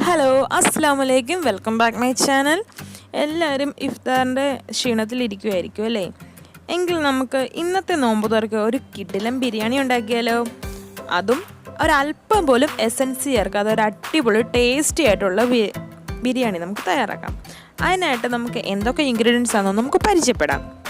Hello അസ്സാം വലൈക്കും welcome back my channel എല്ലാവരും ഇഫ്താറിന്റെ ക്ഷീണത്തിലിരിക്കുമായിരിക്കും അല്ലേ? എങ്കിൽ നമുക്ക് ഇന്നത്തെ നോമ്പ് തുറക്കുക. ഒരു കിഡിലം ബിരിയാണി ഉണ്ടാക്കിയാലോ? അതും ഒരല്പം പോലും എസൻസ് ചേർക്കാതെ ഒരു അടിപൊളി ടേസ്റ്റി ആയിട്ടുള്ള ബിരിയാണി നമുക്ക് തയ്യാറാക്കാം. അതിനായിട്ട് നമുക്ക് എന്തൊക്കെ ഇൻഗ്രീഡിയൻസ് ആണെന്ന് നമുക്ക് പരിചയപ്പെടാം.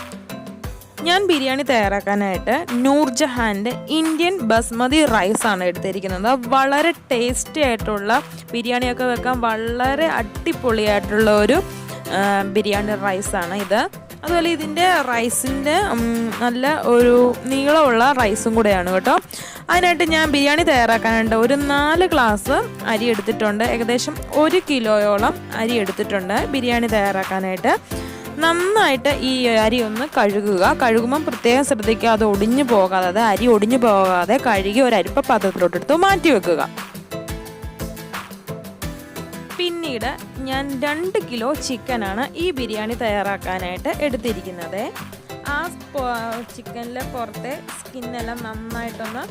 ഞാൻ ബിരിയാണി തയ്യാറാക്കാനായിട്ട് നൂർജഹാന്റെ ഇന്ത്യൻ ബസ്മതി റൈസ് ആണ് എടുത്തിരിക്കുന്നത്. വളരെ ടേസ്റ്റി ആയിട്ടുള്ള ബിരിയാണിയൊക്കെ വെക്കാൻ വളരെ അടിപൊളിയായിട്ടുള്ള ഒരു ബിരിയാണി റൈസാണ് ഇത്. അതുപോലെ ഇതിന്റെ റൈസിന്റെ നല്ല ഒരു നീളമുള്ള റൈസും കൂടെയാണ് കേട്ടോ. അതിനായിട്ട് ഞാൻ ബിരിയാണി തയ്യാറാക്കാനായിട്ട് ഒരു നാല് ഗ്ലാസ് അരി എടുത്തിട്ടുണ്ട്. ഏകദേശം ഒരു കിലോയോളം അരി എടുത്തിട്ടുണ്ട് ബിരിയാണി തയ്യാറാക്കാനായിട്ട്. നന്നായിട്ട് ഈ അരി ഒന്ന് കഴുകുക. കഴുകുമ്പം പ്രത്യേകം ശ്രദ്ധിക്കുക അത് ഒടിഞ്ഞു പോകാതെ അത് അരി ഒടിഞ്ഞു പോകാതെ കഴുകി ഒരു അരിപ്പ പാത്രത്തിലോട്ടെടുത്ത് മാറ്റി വെക്കുക. പിന്നീട് ഞാൻ രണ്ട് കിലോ ചിക്കനാണ് ഈ ബിരിയാണി തയ്യാറാക്കാനായിട്ട് എടുത്തിരിക്കുന്നത്. ആ ചിക്കനിലെ പുറത്തെ സ്കിന്നെല്ലാം നന്നായിട്ടൊന്ന്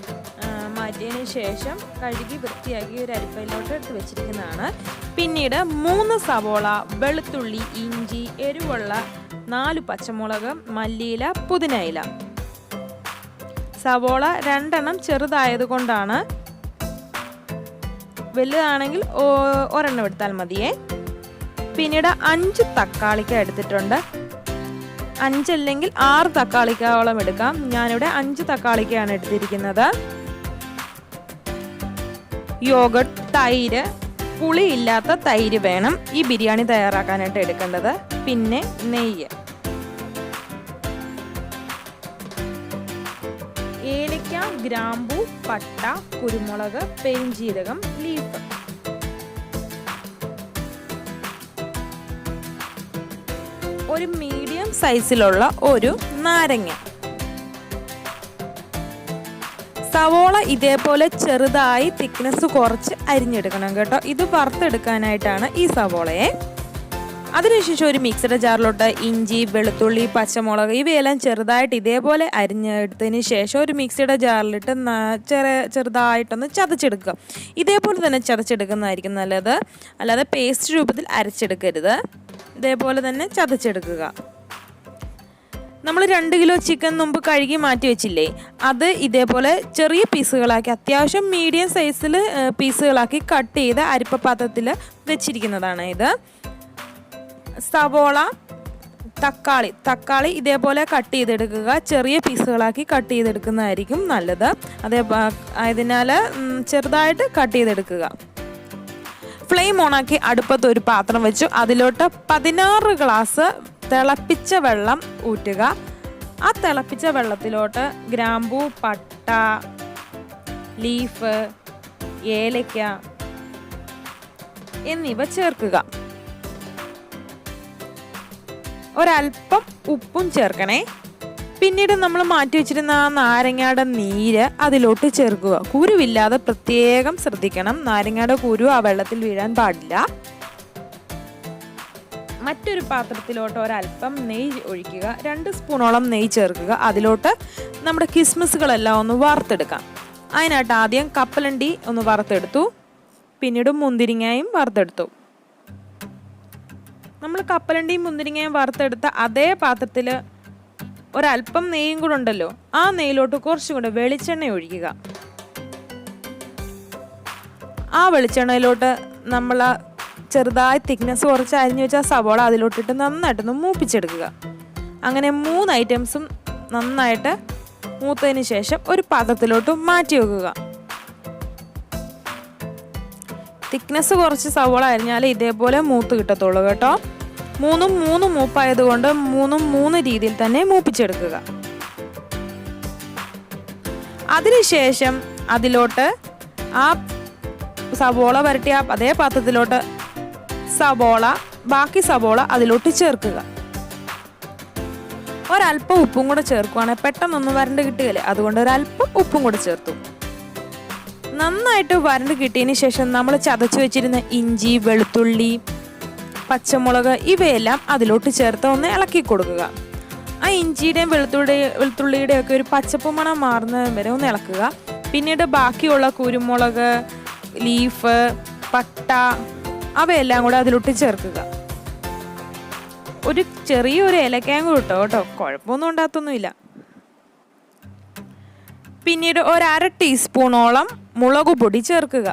മാറ്റിയതിന് ശേഷം കഴുകി വൃത്തിയാക്കി ഒരു അരിപ്പയിലോട്ട് എടുത്ത് വെച്ചിരിക്കുന്നതാണ്. പിന്നീട് മൂന്ന് സവോള വെളുത്തുള്ളി ഇഞ്ചി എരിവുള്ള നാല് പച്ചമുളക് മല്ലിയില പുതിനയില. സവോള രണ്ടെണ്ണം ചെറുതായത് കൊണ്ടാണ് വലുതാണെങ്കിൽ ഒരെണ്ണം എടുത്താൽ മതിയേ. പിന്നീട് അഞ്ച് തക്കാളിക്ക എടുത്തിട്ടുണ്ട്. അഞ്ചല്ലെങ്കിൽ ആറ് തക്കാളിക്കോളം എടുക്കാം. ഞാനിവിടെ അഞ്ച് തക്കാളിക്കയാണ് എടുത്തിരിക്കുന്നത്. യോഗട്ട് തൈര് പുളിയില്ലാത്ത തൈര് വേണം ഈ ബിരിയാണി തയ്യാറാക്കാനായിട്ട് എടുക്കേണ്ടത്. പിന്നെ നെയ്യ്. ഏലക്ക ഗ്രാമ്പു പട്ട കുരുമുളക് പെരിഞ്ചീരകം ലീഫ് ഒരു മീഡിയം സൈസിലുള്ള ഒരു നാരങ്ങ. സവോള ഇതേപോലെ ചെറുതായി തിക്നെസ് കുറച്ച് അരിഞ്ഞെടുക്കണം കേട്ടോ. ഇത് വറുത്തെടുക്കാനായിട്ടാണ് ഈ സവോളയെ. അതിനുശേഷം ഒരു മിക്സഡ് ജാറിലോട്ട് ഇഞ്ചി വെളുത്തുള്ളി പച്ചമുളക് ഇവയെല്ലാം ചെറുതായിട്ട് ഇതേപോലെ അരിഞ്ഞെടുത്തതിന് ശേഷം ഒരു മിക്സിയുടെ ജാറിലിട്ട് ചെറിയ ചെറുതായിട്ടൊന്ന് ചതച്ചെടുക്കുക. ഇതേപോലെ തന്നെ ചതച്ചെടുക്കുന്നതായിരിക്കും നല്ലത്. അല്ലാതെ പേസ്റ്റ് രൂപത്തിൽ അരച്ചെടുക്കരുത്. ഇതേപോലെ തന്നെ ചതച്ചെടുക്കുക. നമ്മൾ രണ്ട് കിലോ ചിക്കൻ മുമ്പ് കഴുകി മാറ്റി വെച്ചില്ലേ? അത് ഇതേപോലെ ചെറിയ പീസുകളാക്കി അത്യാവശ്യം മീഡിയം സൈസിൽ പീസുകളാക്കി കട്ട് ചെയ്ത് അരിപ്പ പാത്രത്തിൽ വെച്ചിരിക്കുന്നതാണ് ഇത്. സവോള തക്കാളി തക്കാളി ഇതേപോലെ കട്ട് ചെയ്തെടുക്കുക. ചെറിയ പീസുകളാക്കി കട്ട് ചെയ്തെടുക്കുന്നതായിരിക്കും നല്ലത്. അതേ ആയതിനാൽ ചെറുതായിട്ട് കട്ട് ചെയ്തെടുക്കുക. ഫ്ലെയിം ഓണാക്കി അടുപ്പത്ത് ഒരു പാത്രം വെച്ചു. അതിലോട്ട് പതിനാറ് ഗ്ലാസ് തിളപ്പിച്ച വെള്ളം ഊറ്റുക. ആ തിളപ്പിച്ച വെള്ളത്തിലോട്ട് ഗ്രാമ്പൂ പട്ട ലീഫ് ഏലയ്ക്ക എന്നിവ ചേർക്കുക. ഒരല്പം ഉപ്പും ചേർക്കണേ. പിന്നീട് നമ്മൾ മാറ്റി വെച്ചിരുന്ന ആ നാരങ്ങയുടെ നീര് അതിലോട്ട് ചേർക്കുക. കുരുവില്ലാതെ പ്രത്യേകം ശ്രദ്ധിക്കണം. നാരങ്ങയുടെ കുരു ആ വെള്ളത്തിൽ വീഴാൻ പാടില്ല. മറ്റൊരു പാത്രത്തിലോട്ട് ഒരല്പം നെയ്യ് ഒഴിക്കുക രണ്ട് സ്പൂണോളം നെയ് ചേർക്കുക. അതിലോട്ട് നമ്മുടെ കിസ്മിസുകളെല്ലാം ഒന്ന് വറുത്തെടുക്കാം. അതിനായിട്ട് ആദ്യം കപ്പലണ്ടി ഒന്ന് വറുത്തെടുത്തു. പിന്നീട് മുന്തിരിങ്ങയും വറുത്തെടുത്തു. നമ്മൾ കപ്പലണ്ടിയും മുന്തിരിങ്ങയും വറുത്തെടുത്ത അതേ പാത്രത്തിൽ ഒരല്പം നെയ്യും കൂടെ ഉണ്ടല്ലോ ആ നെയ്യിലോട്ട് കുറച്ചും കൂടെ വെളിച്ചെണ്ണ ഒഴിക്കുക. ആ വെളിച്ചെണ്ണയിലോട്ട് നമ്മൾ ചെറുതായി തിക്നെസ് കുറച്ച് അരിഞ്ഞു വെച്ച സവോള അതിലോട്ടിട്ട് നന്നായിട്ടൊന്ന് മൂപ്പിച്ചെടുക്കുക. അങ്ങനെ മൂന്ന് ഐറ്റംസും നന്നായിട്ട് മൂത്തതിന് ശേഷം ഒരു പാത്രത്തിലോട്ട് മാറ്റി വെക്കുക. തിക്നെസ് കുറച്ച് സവോള അരിഞ്ഞാൽ ഇതേപോലെ മൂത്ത് കിട്ടത്തുള്ളൂ കേട്ടോ. മൂന്നും മൂന്ന് മൂപ്പായതുകൊണ്ട് മൂന്നും മൂന്ന് രീതിയിൽ തന്നെ മൂപ്പിച്ചെടുക്കുക. അതിനുശേഷം അതിലോട്ട് ആ സവോള വരട്ടിയ അതേ പാത്രത്തിലോട്ട് സവോള ബാക്കി സവോള അതിലോട്ട് ചേർക്കുക. ഒരല്പം ഉപ്പും കൂടെ ചേർക്കുവാണെങ്കിൽ പെട്ടെന്നൊന്നും വരണ്ട് കിട്ടുകയില്ലേ? അതുകൊണ്ട് ഒരല്പം ഉപ്പും കൂടെ ചേർത്തു. നന്നായിട്ട് വരണ്ട് കിട്ടിയതിന് ശേഷം നമ്മൾ ചതച്ചു വെച്ചിരുന്ന ഇഞ്ചി വെളുത്തുള്ളി പച്ചമുളക് ഇവയെല്ലാം അതിലോട്ട് ചേർത്ത് ഒന്ന് ഇളക്കി കൊടുക്കുക. ആ ഇഞ്ചിയുടെയും വെളുത്തുള്ളി വെളുത്തുള്ളിയുടെയും ഒക്കെ ഒരു പച്ചപ്പ് മണം മാറുന്നത് വരെ ഒന്ന് ഇളക്കുക. പിന്നീട് ബാക്കിയുള്ള കുരുമുളക് ലീഫ് പട്ട അവയെല്ലാം കൂടെ അതിലൊട്ടി ചേർക്കുക ഒരു ചെറിയൊരു ഏലക്കായും കൂടെ ഇട്ടോ കേട്ടോ. കുഴപ്പമൊന്നും ഉണ്ടാകത്തൊന്നുമില്ല പിന്നീട് ഒരു അര ടീസ്പൂണോളം മുളക് പൊടി ചേർക്കുക.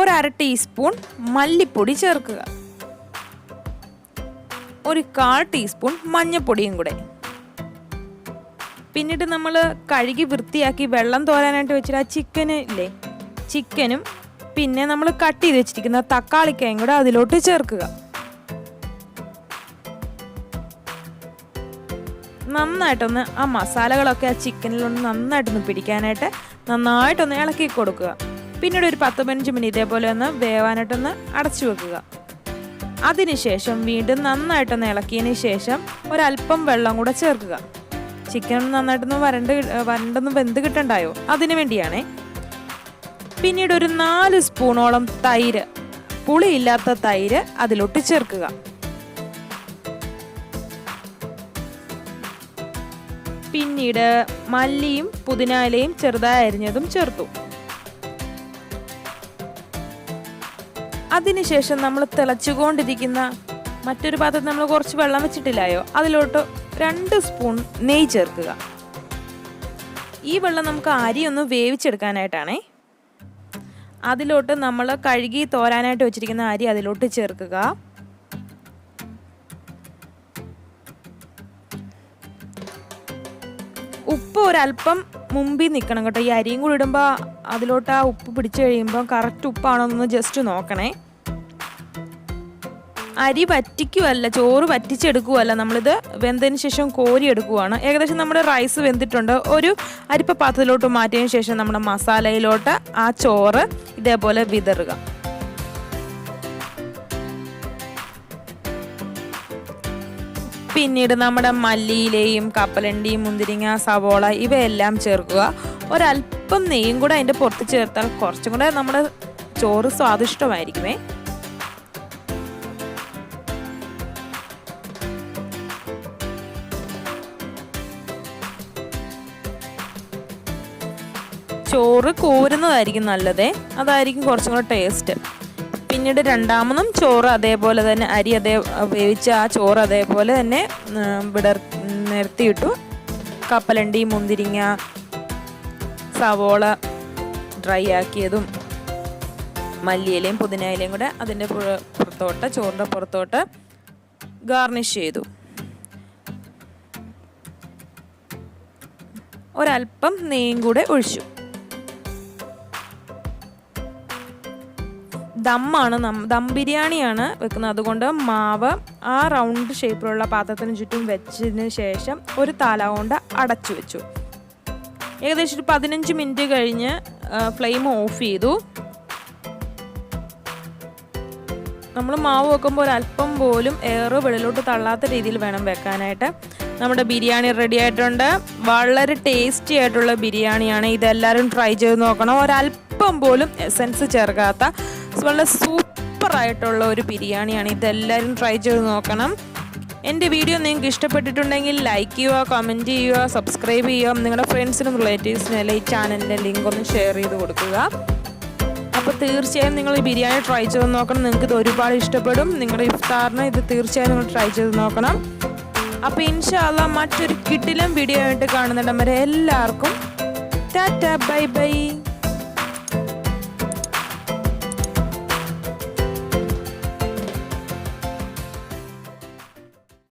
ഒരു അര ടീസ്പൂൺ മല്ലിപ്പൊടി ചേർക്കുക. ഒരു കാൽ ടീസ്പൂൺ മഞ്ഞൾപ്പൊടിയും കൂടെ. പിന്നീട് നമ്മൾ കഴുകി വൃത്തിയാക്കി വെള്ളം തോരാനായിട്ട് വെച്ചിട്ട് ആ ചിക്കന് ഇല്ലേ ചിക്കനും പിന്നെ നമ്മൾ കട്ട് ചെയ്ത് വെച്ചിരിക്കുന്ന തക്കാളിക്കായും കൂടെ അതിലോട്ട് ചേർക്കുക. നന്നായിട്ടൊന്ന് ആ മസാലകളൊക്കെ ആ ചിക്കനിലൊന്ന് നന്നായിട്ടൊന്ന് പിടിക്കാനായിട്ട് നന്നായിട്ടൊന്ന് ഇളക്കി കൊടുക്കുക. പിന്നീട് ഒരു പത്ത് പതിനഞ്ച് മിനിറ്റ് ഇതേപോലെ ഒന്ന് വേവാനായിട്ടൊന്ന് അടച്ചു വെക്കുക. അതിനുശേഷം വീണ്ടും നന്നായിട്ടൊന്ന് ഇളക്കിയതിന് ശേഷം ഒരല്പം വെള്ളം കൂടെ ചേർക്കുക. ചിക്കൻ നന്നായിട്ടൊന്ന് വരണ്ട് വരണ്ടൊന്ന് വെന്ത് കിട്ടണ്ടായോ? അതിനു വേണ്ടിയാണേ പിന്നീട് ഒരു നാല് സ്പൂണോളം തൈര്. പുളിയില്ലാത്ത തൈര് അതിലൊട്ട് ചേർക്കുക പിന്നീട് മല്ലിയും പുതിനാലയും ചെറുതായി അരിഞ്ഞതും ചേർത്തു. അതിനുശേഷം നമ്മൾ തിളച്ചുകൊണ്ടിരിക്കുന്ന മറ്റൊരു പാത്രത്തിൽ നമ്മൾ കുറച്ച് വെള്ളം വെച്ചിട്ടില്ലായോ? അതിലോട്ട് രണ്ട് സ്പൂൺ നെയ്യ് ചേർക്കുക. ഈ വെള്ളം നമുക്ക് അരി ഒന്ന് വേവിച്ചെടുക്കാനായിട്ടാണേ അതിലോട്ട് നമ്മൾ കഴുകി തോരാനായിട്ട് വെച്ചിരിക്കുന്ന അരി അതിലോട്ട് ചേർക്കുക. ഉപ്പ് ഒരല്പം മുമ്പിൽ നിൽക്കണം കേട്ടോ. ഈ അരിയും കൂടി ഇടുമ്പോൾ അതിലോട്ട് ആ ഉപ്പ് പിടിച്ചു കഴിയുമ്പോൾ കറക്റ്റ് ഉപ്പാണോ എന്നൊന്ന് ജസ്റ്റ് നോക്കണേ. അരി വറ്റിക്കുമല്ല ചോറ് പറ്റിച്ചെടുക്കുമല്ല നമ്മളിത് വെന്തതിന് ശേഷം കോരി എടുക്കുവാണ് ഏകദേശം നമ്മുടെ റൈസ് വെന്തിട്ടുണ്ട്. ഒരു അരിപ്പ പാത്രത്തിലോട്ട് മാറ്റിയതിന് ശേഷം നമ്മുടെ മസാലയിലോട്ട് ആ ചോറ് ഇതേപോലെ വിതറുക. പിന്നീട് നമ്മുടെ മല്ലിയിലയും കപ്പലണ്ടിയും മുന്തിരിങ്ങ സവോള ഇവയെല്ലാം ചേർക്കുക. ഒരല്പം നെയ്യും കൂടെ അതിന്റെ പുറത്ത് ചേർത്താൽ കുറച്ചും കൂടെ നമ്മുടെ ചോറ് സ്വാദിഷ്ടമായിരിക്കുമേ. ചോറ് കോരുന്നതായിരിക്കും നല്ലത്. അതായിരിക്കും കുറച്ചും കൂടെ ടേസ്റ്റ് പിന്നീട് രണ്ടാമതും ചോറ് അതേപോലെ തന്നെ അരി അതേ വേവിച്ച ആ ചോറ് അതേപോലെ തന്നെ വിടർ നിരത്തിയിട്ടു. കപ്പലണ്ടി മുന്തിരിങ്ങ സവോള ഡ്രൈ ആക്കിയതും മല്ലിയിലയും പുതിനയിലയും കൂടെ അതിന്റെ പുറ- പുറത്തോട്ട് ചോറിന്റെ പുറത്തോട്ട് ഗാർണിഷ് ചെയ്തു. ഒരല്പം നെയ്യും കൂടെ ഒഴിച്ചു. ദമ്മാണ് ദം ബിരിയാണിയാണ് വെക്കുന്നത്. അതുകൊണ്ട് മാവ് ആ റൗണ്ട് ഷേപ്പിലുള്ള പാത്രത്തിന് ചുറ്റും വെച്ചതിന് ശേഷം ഒരു താല കൊണ്ട് അടച്ചു വെച്ചു. ഏകദേശം ഒരു പതിനഞ്ച് മിനിറ്റ് കഴിഞ്ഞ് ഫ്ലെയിം ഓഫ് ചെയ്തു. നമ്മൾ മാവ് വെക്കുമ്പോൾ ഒരല്പം പോലും എയർ വെളിയിലോട്ട് തള്ളാത്ത രീതിയിൽ വേണം വെക്കാനായിട്ട്. നമ്മുടെ ബിരിയാണി റെഡി ആയിട്ടുണ്ട്. വളരെ ടേസ്റ്റി ആയിട്ടുള്ള ബിരിയാണിയാണ്. ഇതെല്ലാവരും ട്രൈ ചെയ്ത് നോക്കണം. ഒരല്പം പോലും എസൻസ് ചേർക്കാത്ത വളരെ സൂപ്പർ ആയിട്ടുള്ള ഒരു ബിരിയാണിയാണ്. ഇതെല്ലാവരും ട്രൈ ചെയ്ത് നോക്കണം. എന്റെ വീഡിയോ നിങ്ങൾക്ക് ഇഷ്ടപ്പെട്ടിട്ടുണ്ടെങ്കിൽ ലൈക്ക് ചെയ്യുക കമന്റ് ചെയ്യുക സബ്സ്ക്രൈബ് ചെയ്യുക. നിങ്ങളുടെ ഫ്രണ്ട്സിനും റിലേറ്റീവ്സിനും എല്ലാം ഈ ചാനലിന്റെ ലിങ്ക് ഒന്ന് ഷെയർ ചെയ്ത് കൊടുക്കുക. അപ്പോൾ തീർച്ചയായും നിങ്ങൾ ഈ ബിരിയാണി ട്രൈ ചെയ്ത് നോക്കണം. നിങ്ങൾക്ക് ഇത് ഒരുപാട് ഇഷ്ടപ്പെടും. നിങ്ങളുടെ ഇഫ്താറിന് ഇത് തീർച്ചയായും നിങ്ങൾ ട്രൈ ചെയ്ത് നോക്കണം. അപ്പോൾ ഇൻഷാല്ല മറ്റൊരു കിട്ടിലും വീഡിയോ ആയിട്ട് കാണുന്നിടം വരെ എല്ലാവർക്കും ടാറ്റ ബൈ ബൈ.